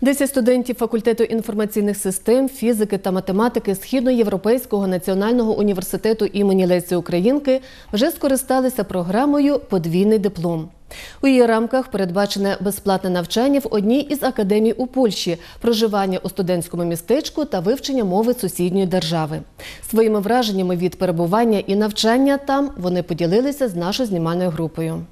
Десять студентів факультету інформаційних систем, фізики та математики Східноєвропейського національного університету імені Лесі Українки вже скористалися програмою Подвійний диплом. У її рамках передбачене безплатне навчання в одній із академій у Польщі, проживання у студентському містечку та вивчення мови сусідньої держави. Своїми враженнями від перебування і навчання там вони поділилися з нашою знімальною групою.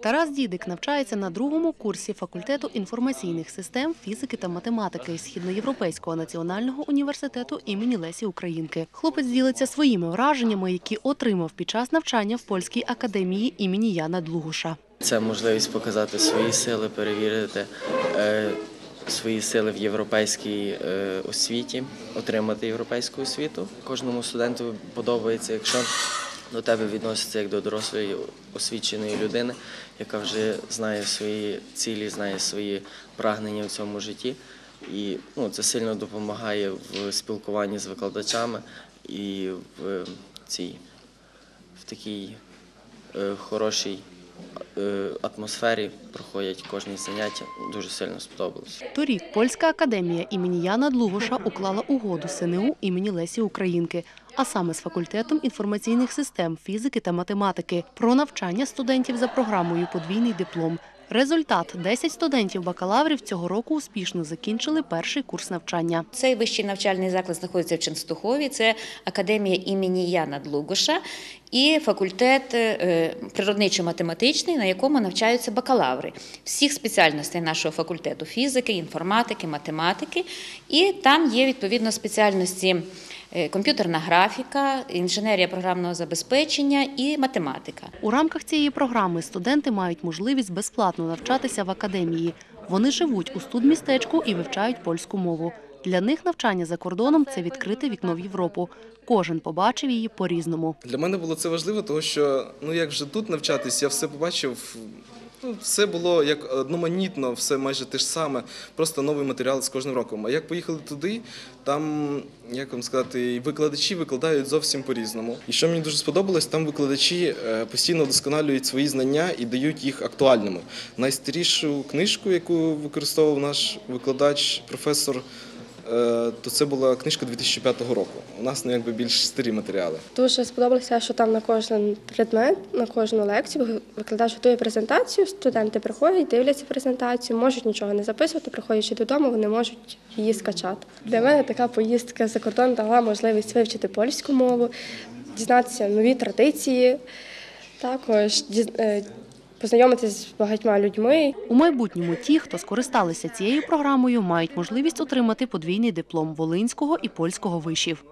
Тарас Дідик навчається на другому курсі факультету інформаційних систем, фізики та математики Східноєвропейського національного університету імені Лесі Українки. Хлопець ділиться своїми враженнями, які отримав під час навчання в польській академії імені Яна Длугуша. Це можливість показати свої сили, перевірити е, свої сили в європейській е, освіті, отримати європейську освіту. Кожному студенту подобається, якщо до тебе відносяться як до дорослої освіченої людини, яка вже знає свої цілі, знає свої прагнення в цьому житті. І ну, це сильно допомагає в спілкуванні з викладачами і в цій в такій е, хорошій е, атмосфері проходять кожні заняття. Дуже сильно сподобалось. Торік польська академія імені Яна Длугуша уклала угоду СНУ імені Лесі Українки, а саме з факультетом інформаційних систем, фізики та математики про навчання студентів за програмою Подвійний диплом. Результат 10 студентів бакалаврів цього року успішно закінчили перший курс навчання. Цей вищий навчальний заклад знаходиться в Ченстухові. Це академія імені Яна Длугуша і факультет е, природничо-математичний, на якому навчаються бакалаври всіх спеціальностей нашого факультету фізики, інформатики, математики. І там є відповідно спеціальності. Е, Комп'ютерна графіка, інженерія програмного забезпечення і математика. У рамках цієї програми студенти мають можливість безплатно навчатися в академії. Вони живуть у студмістечку і вивчають польську мову. Для них навчання за кордоном це відкрите вікно в Європу. Кожен побачив її по-різному. Для мене було це важливо, тому що ну як вже тут навчатись, я все побачив. Ну, все було як одноманітно, все майже те ж саме, просто новий матеріал з кожним роком. А як поїхали туди, там, як вам сказати, викладачі викладають зовсім по-різному. І що мені дуже сподобалось, там викладачі е, постійно вдосконалюють свої знання і дають їх актуальними. Найстарішу книжку, яку використовував наш викладач, професор. Е, То це була книжка 2005 року. У нас ну, якби більш старі матеріали. Дуже сподобалося, що там на кожен предмет, на кожну лекцію викладач готує презентацію. Студенти приходять, дивляться презентацію, можуть нічого не записувати, приходячи додому, вони можуть її скачати. Для мене така поїздка за кордон дала можливість вивчити польську мову, дізнатися нові традиції, також е, познайомитися з багатьма людьми. У майбутньому ті, хто скористалися цією програмою, мають можливість отримати подвійний диплом волинського і польського вишів.